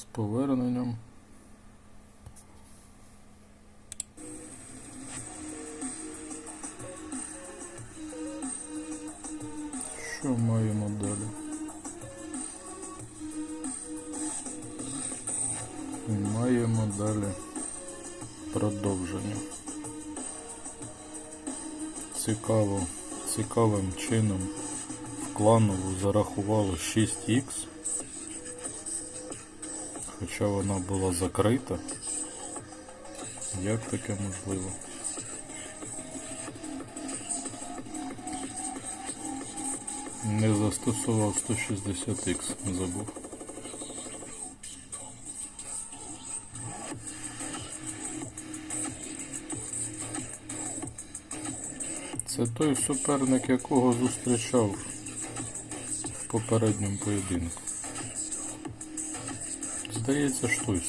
З поверненням. Що маємо далі? Маємо далі продовження. Цікаво, цікавим чином в кланову зарахували 6х, хоча вона була закрита. Як таке можливо? Не застосував 160х, забув. Це той суперник, якого зустрічав в попередньому поєдинку. Здається, и той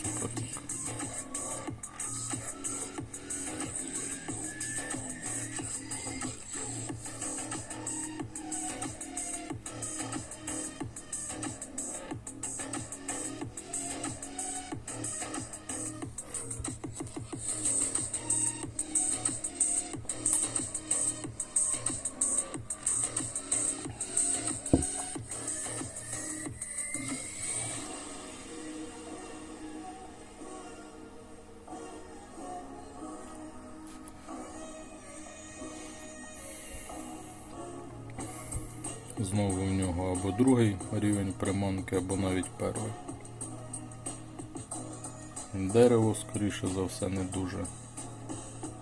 приманки, або навіть перший. Дерево, скоріше за все, не дуже.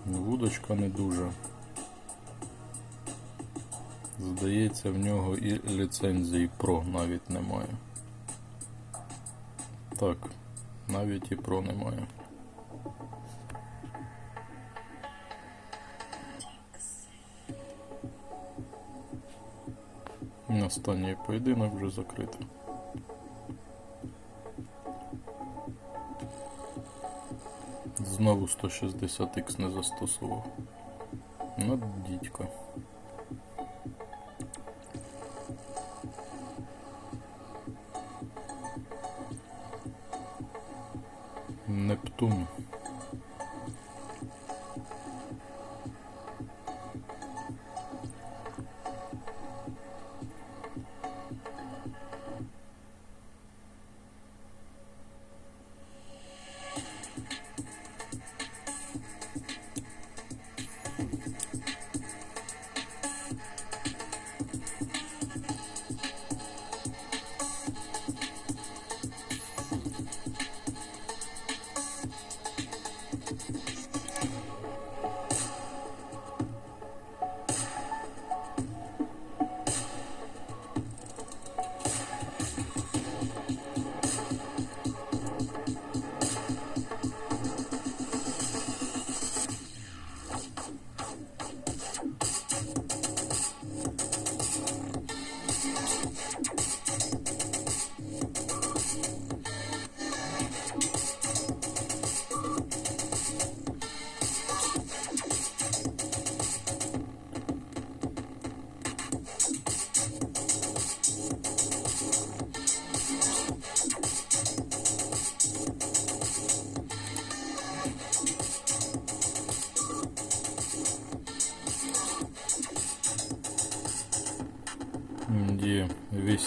Вудочка не дуже. Здається, в нього і ліцензії Pro навіть немає. Так, навіть і Pro немає. Останній поєдинок вже закритий. Знову 160х не застосував. Ну, дідько.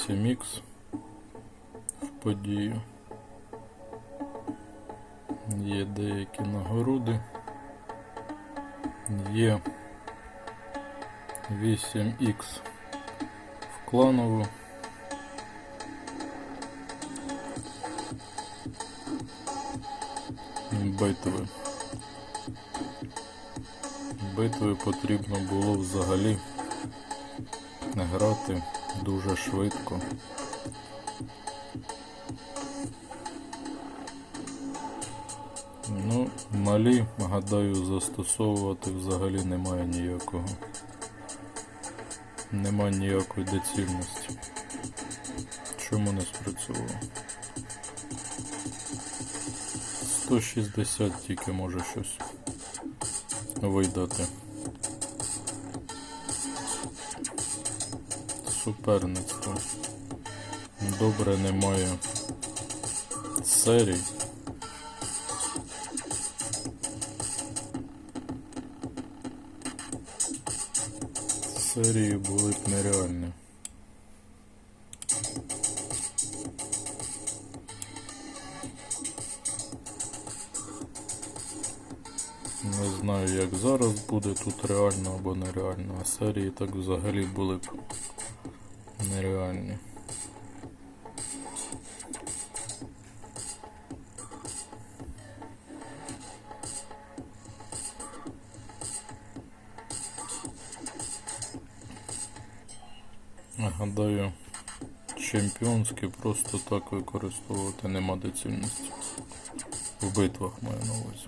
8х в подію. Є деякі нагороди. Є 8х в кланову. Битви. Битви потрібно було взагалі грати дуже швидко. Ну, малі, гадаю, застосовувати взагалі немає ніякого. Нема ніякої доцільності. Чому не спрацювало? 160 тільки може щось видати. Суперництво. Добре немає серій. Серії були б нереальні. Не знаю, як зараз буде тут реально або нереально, а серії так взагалі були б нереальні. Гадаю, чемпіонські просто так використовувати нема доцільності. В битвах маю на увазі.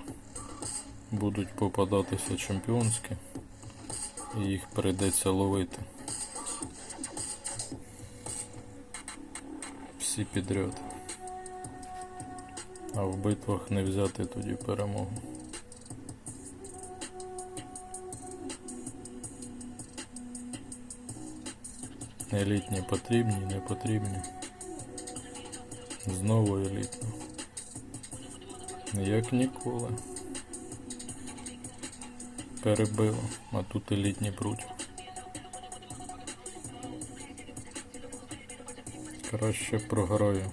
Будуть попадатися чемпіонські, і їх прийдеться ловити. Всі підряд. А в битвах не взяти тоді перемогу. Елітні потрібні, не потрібні. Знову елітні. Як ніколи. Перебило, а тут елітні пруть. Краще програю,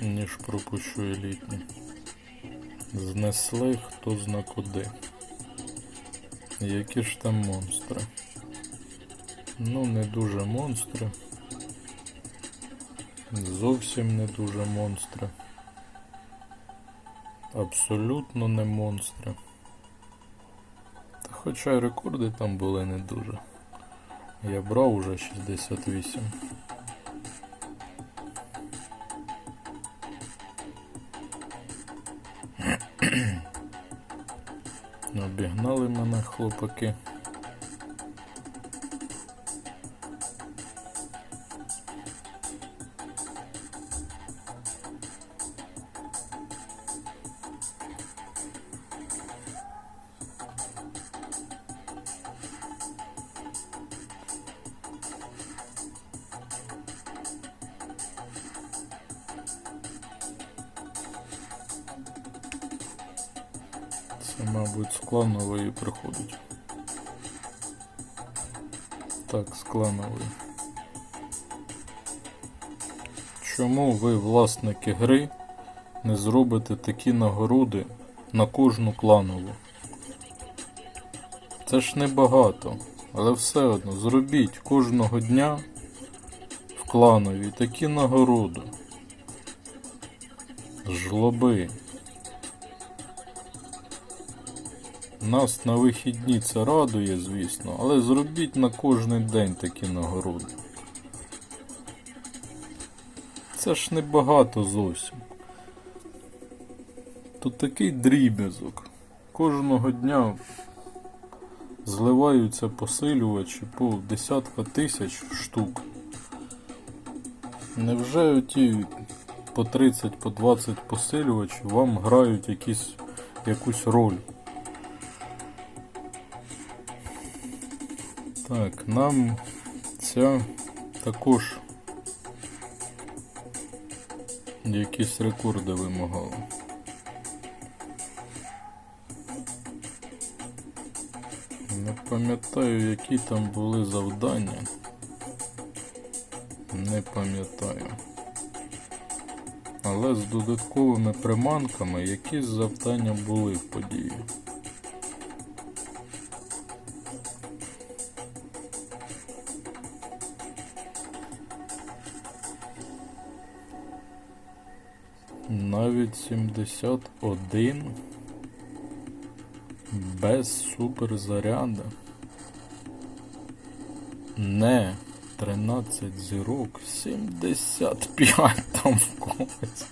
ніж пропущу елітні. Знесли хто зна куди. Які ж там монстри? Ну, не дуже монстри. Зовсім не дуже монстри. Абсолютно не монстри. Та хоча рекорди там були не дуже. Я брав уже 68. Обігнали мене хлопаки. Власники гри, не зробите такі нагороди на кожну кланову? Це ж небагато, але все одно зробіть кожного дня в кланові такі нагороди. Жлоби. Нас на вихідні це радує, звісно, але зробіть на кожен день такі нагороди. Це ж небагато зовсім. Тут такий дріб'язок. Кожного дня зливаються посилювачі по десятка тисяч штук. Невже оті по 30, по 20 посилювачів вам грають якісь, якусь роль? Так, нам ця також якісь рекорди вимагали. Не пам'ятаю, які там були завдання. Не пам'ятаю. Але з додатковими приманками якісь завдання були в події. 71 без суперзаряда. Не 13 зірок, 75 там в когось.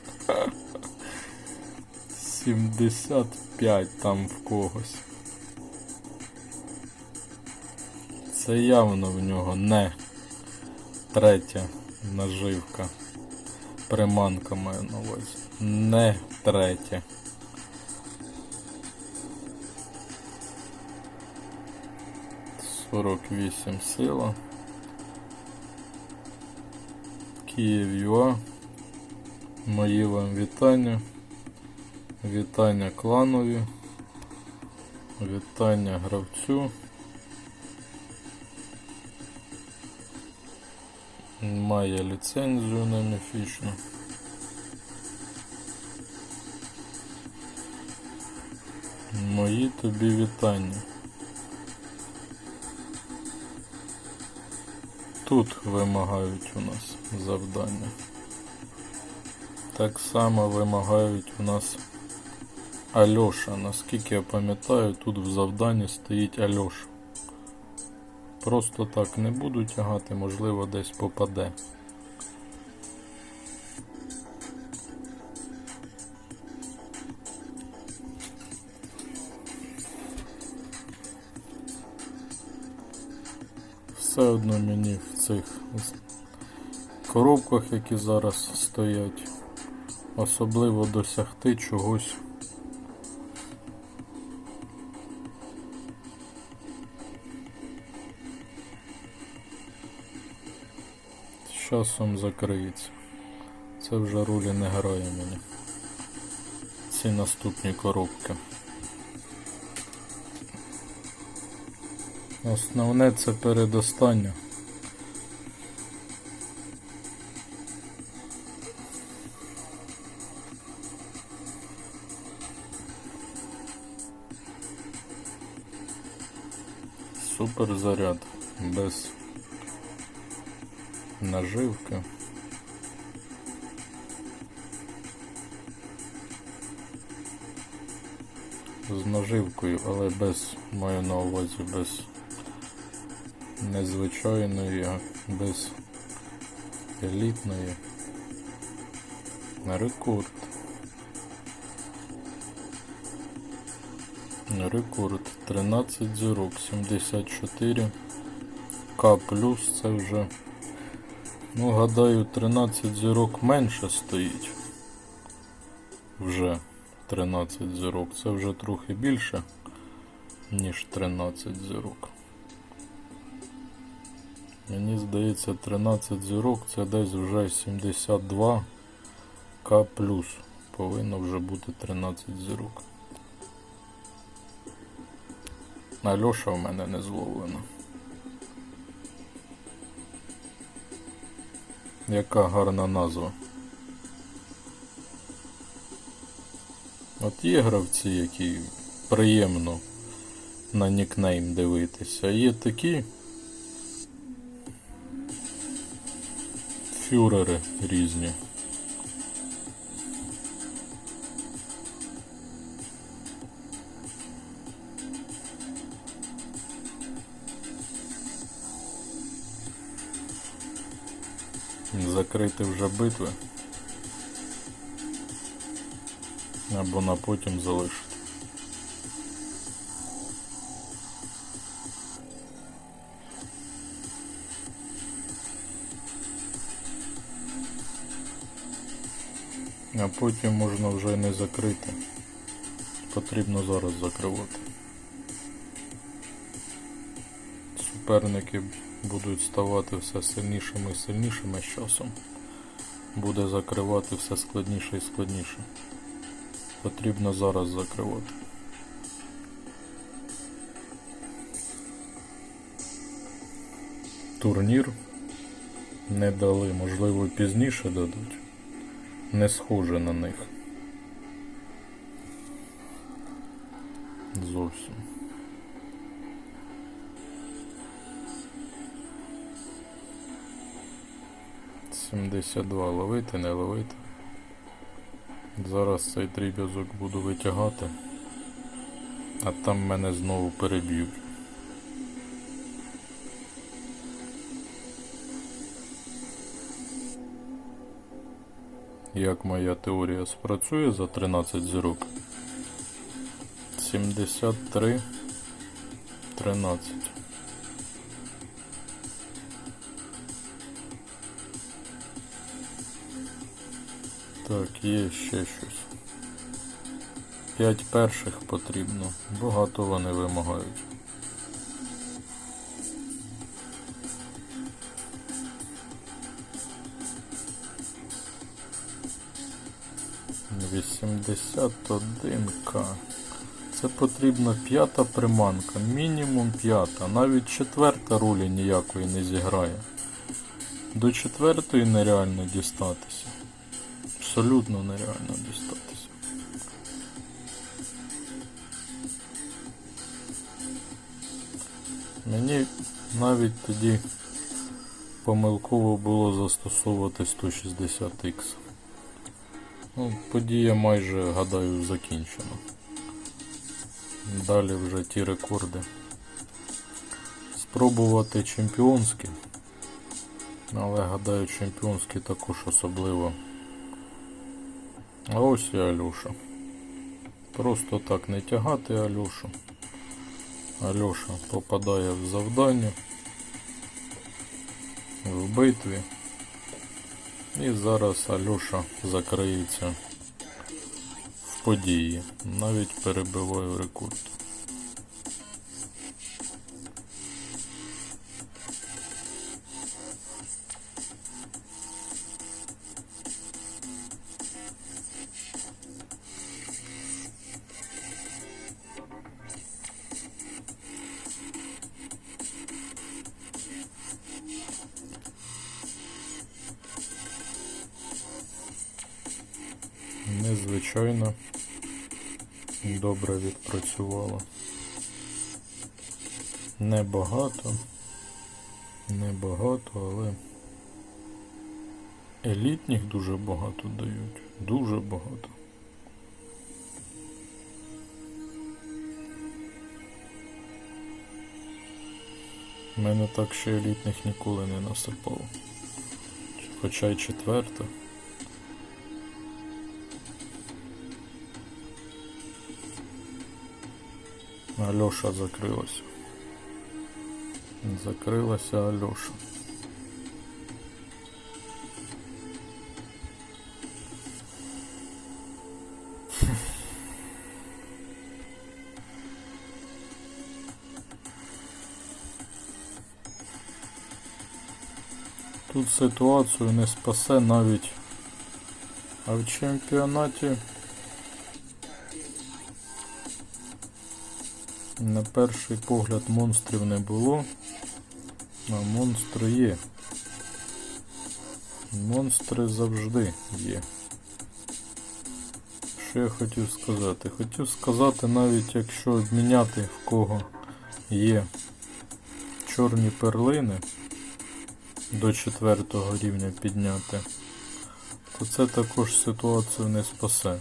75 там в когось. Це явно в нього не третя наживка. Приманка маю на увазі. Не третя. Сорок вісім сила. Київ ЮА. Мої вам вітання. Вітання кланові. Вітання гравцю. Має ліцензію на міфічну. Мої тобі вітання. Тут вимагають у нас завдання. Так само вимагають у нас Альоша. Наскільки я пам'ятаю, тут в завданні стоїть Альоша. Просто так не буду тягати, можливо, десь попаде. Одно мені в цих коробках, які зараз стоять, особливо досягти чогось. З часом закриється. Це вже ролі не грає мені. Ці наступні коробки. Основне це передостання. Супер заряд без наживки. З наживкою, але без маю на увазі без незвичайної, а без елітної. Рекорд. Рекорд 13 зірок, 74 К плюс це вже, ну гадаю, 13 зірок менше стоїть. Вже 13 зірок. Це вже трохи більше, ніж 13 зірок. Мені здається 13 зірок це десь вже 72 К. Повинно вже бути 13 зірок. Альоша в мене не зловлена. Яка гарна назва. От є гравці, які приємно на нікнейм дивитися, а є такі фюрери різні. Закрити вже битви. Або на потім залишити. Потім можна вже не закрити. Потрібно зараз закривати. Суперники будуть ставати все сильнішими і сильнішими з часом. Буде закривати все складніше і складніше. Потрібно зараз закривати. Турнір не дали, можливо пізніше дадуть. Не схоже на них. Зовсім. Сімдесят два ловити, не ловити. Зараз цей дріб'язок буду витягати, а там мене знову переб'ють. Як моя теорія спрацює за 13 зірок? 73 13. Так, є ще щось. П'ять перших потрібно. Багато вони вимагають. 81к. Це потрібна п'ята приманка, мінімум п'ята, навіть четверта ролі ніякої не зіграє. До четвертої нереально дістатися. Абсолютно нереально дістатися. Мені навіть тоді помилково було застосовувати 160X. Ну, подія майже, гадаю, закінчена. Далі вже ті рекорди. Спробувати чемпіонські. Але гадаю, чемпіонські також особливо. А ось і Альоша. Просто так не тягати Альошу. Альоша попадає в завдання в битві. І зараз Альоша закриється в події. Навіть перебиваю рекорд. Небагато, небагато, але елітних дуже багато дають. Дуже багато. У мене так ще елітних ніколи не насипало. Хоча й четверта. Альоша закрилася. Закрилася Альоша. Тут ситуацію не спасе навіть, а в чемпіонаті На перший погляд монстрів не було, а монстри є. Монстри завжди є. Що я хотів сказати? Хотів сказати, навіть якщо обміняти в кого є чорні перлини до четвертого рівня підняти, то це також ситуацію не спасе.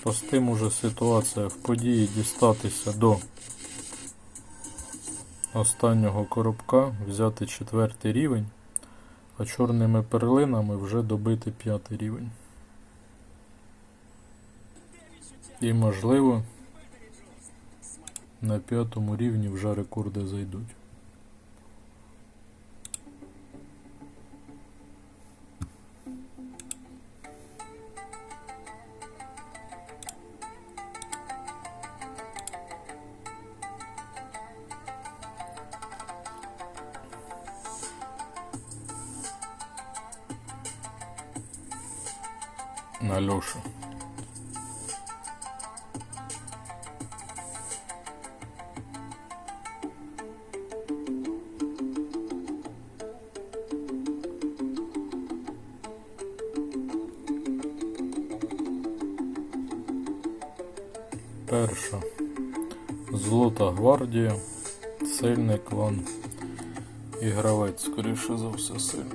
Спасти може ситуація в події дістатися до останнього коробка, взяти четвертий рівень, а чорними перлинами вже добити п'ятий рівень. І можливо на п'ятому рівні вже рекорди зайдуть. Все, сильний.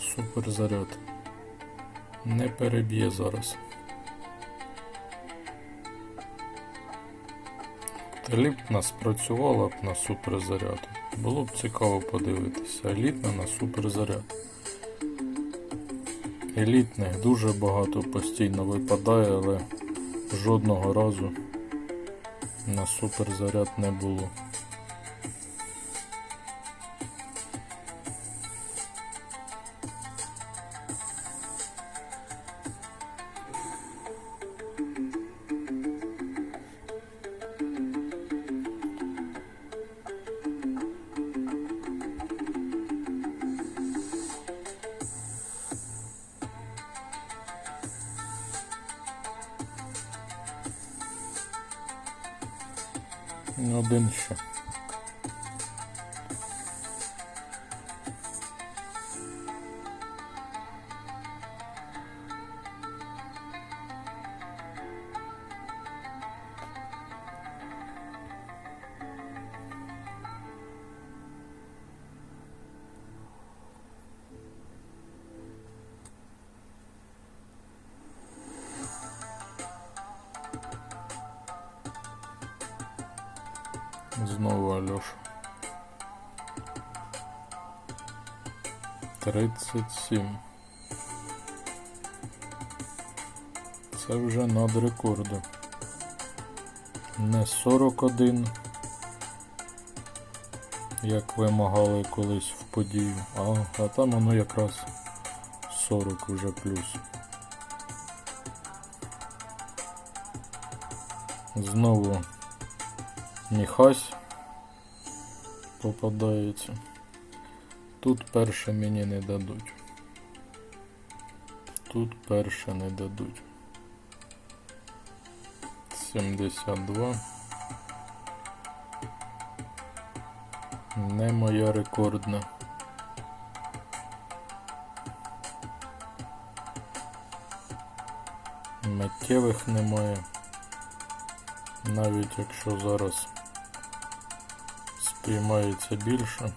Супер заряд. Не переб'є зараз. Елітна спрацювала б на суперзаряд. Було б цікаво подивитися. Елітна на суперзаряд. Елітних дуже багато постійно випадає, але жодного разу на суперзаряд не було. Один ще. 37. Це вже над рекордом. Не 41, як вимагали колись в подію, а, а там воно якраз 40 вже плюс. Знову Міхась попадається. Тут перше мені не дадуть. Тут перше не дадуть. 72. Не моя рекордна. Миттєвих немає. Навіть якщо зараз сприймається більше,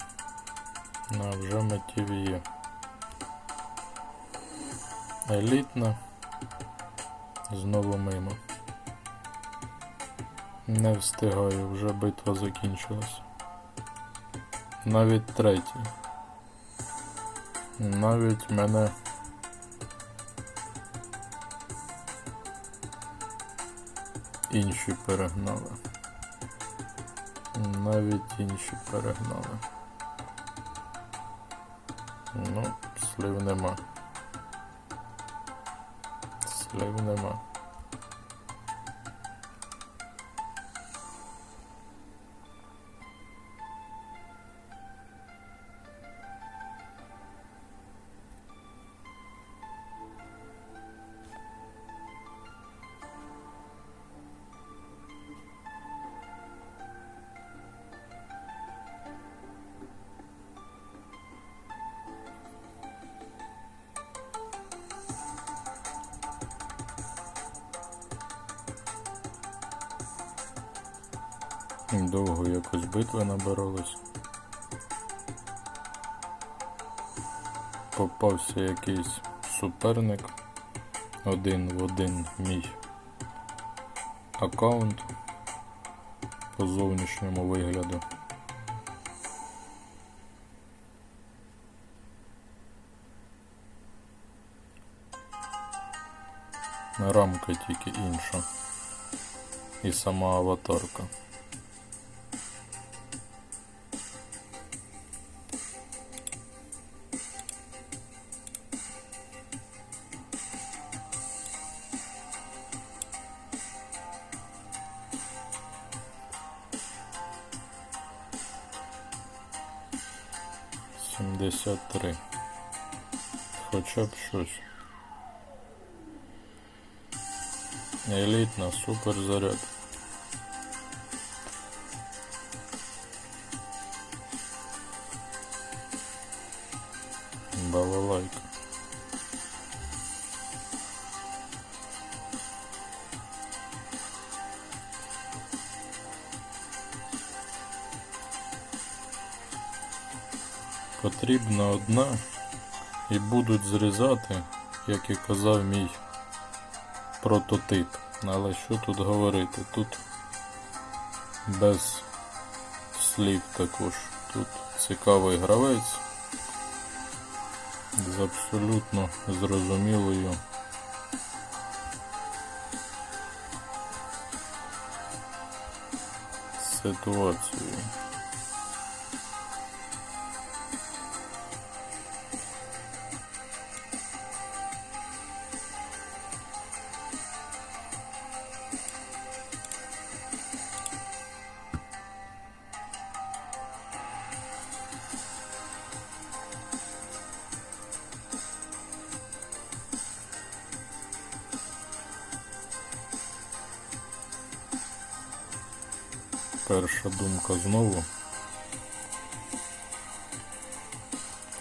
а вже миттєві є. Елітна. Знову мимо. Не встигаю, вже битва закінчилась. Навіть третій. Навіть мене інші перегнали. Навіть інші перегнали. Ну, слів нема. Слів нема. Довго якось битви набирались. Попався якийсь суперник один в один мій аккаунт по зовнішньому вигляду. Рамка тільки інша. І сама аватарка. Сімдесят три. Хоча б щось. Елітна, супер заряд. Потрібна одна і будуть зрізати, як і казав мій прототип. Але що тут говорити? Тут без слів також. Тут цікавий гравець з абсолютно зрозумілою ситуацією.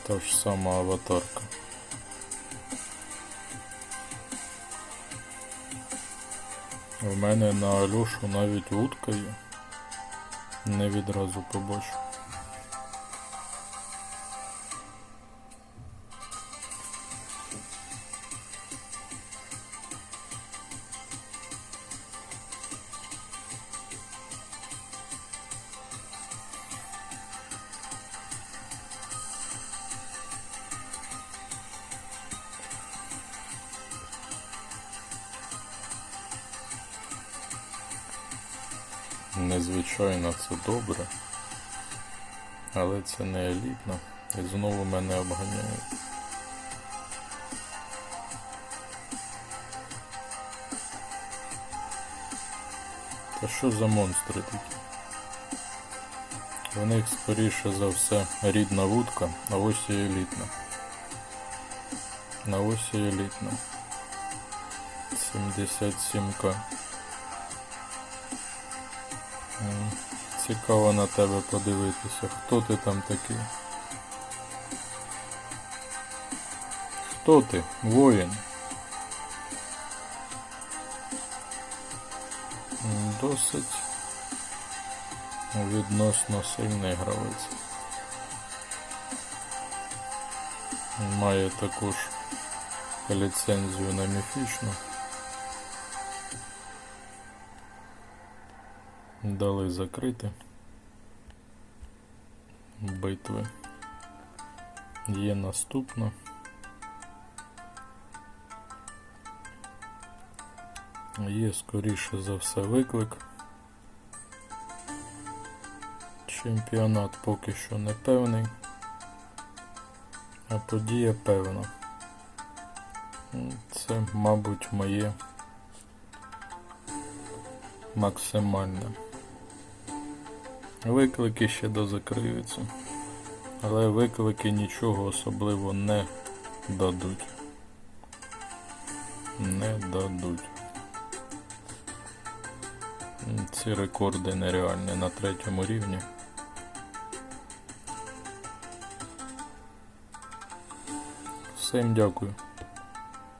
Та ж сама аватарка. У мене на Альошу навіть вудка є. Не відразу побачу. Це добре, але це не елітно. І знову мене обганяють. Та що за монстри такі? В них скоріше за все рідна вудка, а ось і елітна. На ось і елітна. 77к. Цікаво на тебе подивитися. Хто ти там такий? Хто ти? Воїн? Досить відносно сильний гравець. Має також ліцензію на міфічну. Дали закрити битви. Є наступна. Є скоріше за все виклик. Чемпіонат поки що не певний, а подія певна. Це, мабуть, моє максимальне. Виклики ще дозакриються, але виклики нічого особливо не дадуть. Не дадуть. Ці рекорди нереальні на третьому рівні. Всім дякую.